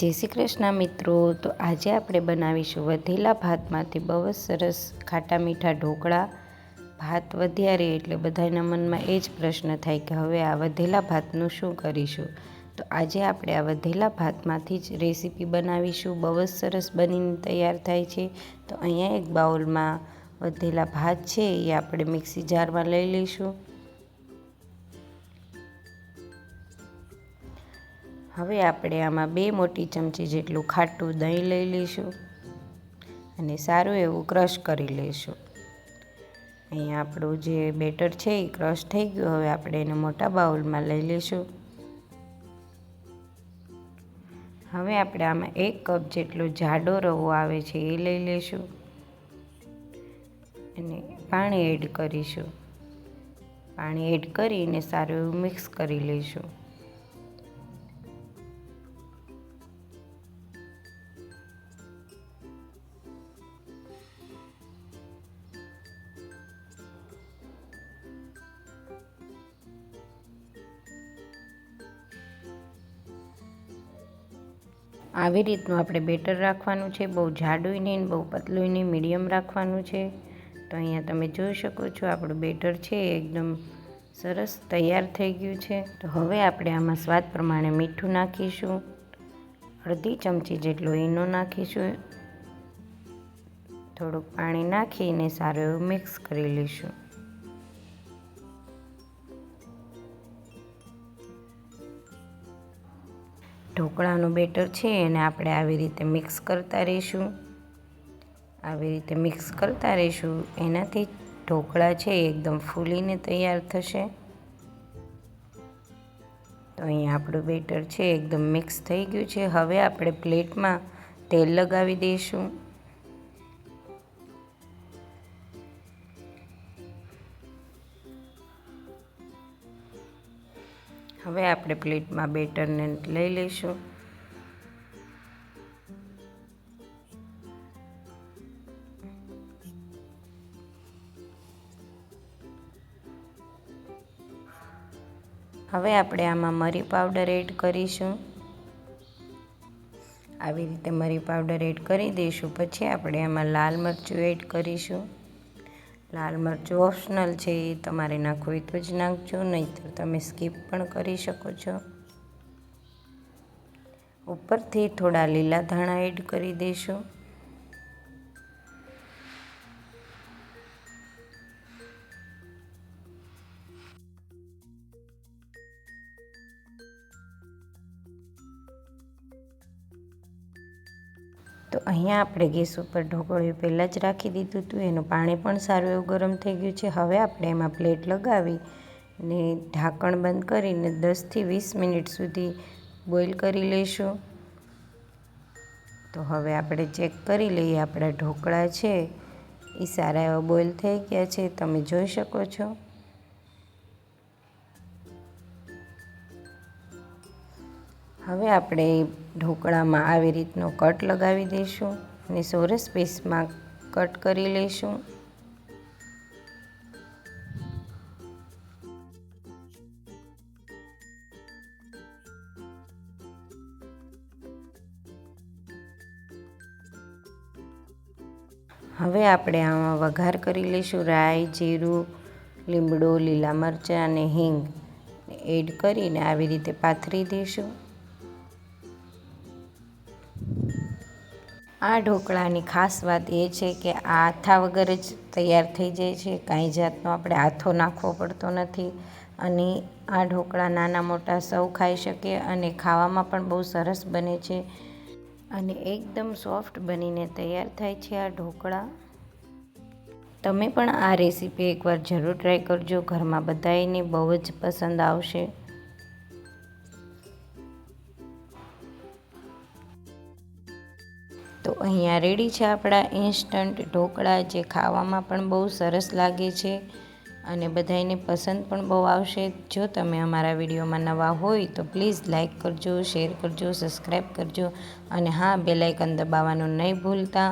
જય શ્રી કૃષ્ણ મિત્રો. તો આજે આપણે બનાવીશું વધેલા ભાતમાંથી બહુ જ સરસ ખાટા મીઠા ઢોકળા. ભાત વધ્યા રહે એટલે બધાના મનમાં એ જ પ્રશ્ન થાય કે હવે આ વધેલા ભાતનું શું કરીશું? તો આજે આપણે આ વધેલા ભાતમાંથી જ રેસીપી બનાવીશું. બહુ જ સરસ બનીને તૈયાર થાય છે. તો અહીંયા એક બાઉલમાં વધેલા ભાત છે એ આપણે મિક્સી જારમાં લઈ લઈશું. હવે આપણે આમાં બે મોટી ચમચી જેટલું ખાટું દહીં લઈ લઈશું અને સારું એવું ક્રશ કરી લઈશું. અહીંયા આપણું જે બેટર છે એ ક્રશ થઈ ગયું. હવે આપણે એને મોટા બાઉલમાં લઈ લઈશું. હવે આપણે આમાં એક કપ જેટલો જાડો રવો આવે છે એ લઈ લઈશું અને પાણી એડ કરીશું. પાણી એડ કરીને સારું એવું મિક્સ કરી લઈશું. આવી રીતનું આપણે બેટર રાખવાનું છે, બહુ જાડુય નહીં બહુ પતલુંય નહીં, મીડિયમ રાખવાનું છે. તો અહીંયા તમે જોઈ શકો છો આપણું બેટર છે, એકદમ સરસ તૈયાર થઈ ગયું છે. તો હવે આપણે આમાં સ્વાદ પ્રમાણે મીઠું નાખીશું. અડધી ચમચી જેટલો ઈનો નાખીશું. થોડુંક પાણી નાખીને સારું એવું મિક્સ કરી લઈશું. ઢોકળાનું બેટર છે એને આપણે આવી રીતે મિક્સ કરતા રહીશું. આવી રીતે મિક્સ કરતા રહીશું. એનાથી ઢોકળા છે એકદમ ફૂલીને તૈયાર થશે. તો અહીંયા આપણું બેટર છે એકદમ મિક્સ થઈ ગયું છે. હવે આપણે પ્લેટમાં તેલ લગાવી દઈશું. હવે આપણે પ્લેટમાં બેટરને લઈ લઈશું. હવે આપણે આમાં મરી પાવડર એડ કરીશું. આવી રીતે મરી પાવડર એડ કરી દઈશું. પછી આપણે આમાં લાલ મરચું એડ કરીશું. લાલ મરચું ઓપ્શનલ છે એ તમારે નાખવું હોય તો જ નાખજો નહીં તમે સ્કીપ પણ કરી શકો છો. ઉપરથી થોડા લીલા ધાણા એડ કરી દઈશું તો અહીંયા આપણે ગેસ ઉપર ઢોકળિયું પહેલાં જ રાખી દીધું હતું, એનું પાણી પણ સારું એવું ગરમ થઈ ગયું છે. હવે આપણે એમાં પ્લેટ લગાવી ને ઢાંકણ બંધ કરીને દસથી વીસ મિનિટ સુધી બોઇલ કરી લઈશું. તો હવે આપણે ચેક કરી લઈએ આપણા ઢોકળા છે. એ સારા એવા બોઇલ થઈ ગયા છે. તમે જોઈ શકો છો. હવે આપણે ઢોકળામાં આવી રીતનો કટ લગાવી દઈશું અને સોરસ પીસમાં કટ કરી લઈશું. હવે આપણે આમાં વઘાર કરી લઈશું. રાઈ, જીરું, લીમડો, લીલા મરચાં અને હિંગ એડ કરીને આવી રીતે પાથરી દઈશું. આ ઢોકળાની ખાસ વાત એ છે કે આ આથા વગર જ તૈયાર થઈ જાય છે. કાંઈ જાતનો આપણે આથો નાખવો પડતો નથી અને આ ઢોકળા નાના મોટા સૌ ખાઈ શકે અને ખાવામાં પણ બહુ સરસ બને છે અને એકદમ સોફ્ટ બનીને તૈયાર થાય છે આ ઢોકળા. તમે પણ આ રેસીપી એકવાર જરૂર ટ્રાય કરજો. ઘરમાં બધાને બહુ જ પસંદ આવશે. તો અહીંયા રેડી છે આપણા ઇન્સ્ટન્ટ ઢોકળા, જે ખાવામાં પણ બહુ સરસ લાગે છે અને બધાને પસંદ પણ બહુ આવશે. જો તમે અમારા વિડીયોમાં નવા હોય તો પ્લીઝ લાઇક કરજો શેર કરજો સબસ્ક્રાઈબ કરજો અને હા બેલાઇકન દબાવવાનું નહીં ભૂલતા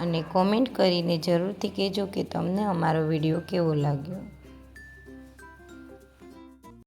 અને કોમેન્ટ કરીને જરૂરથી કહેજો કે તમને અમારો વીડિયો કેવો લાગ્યો.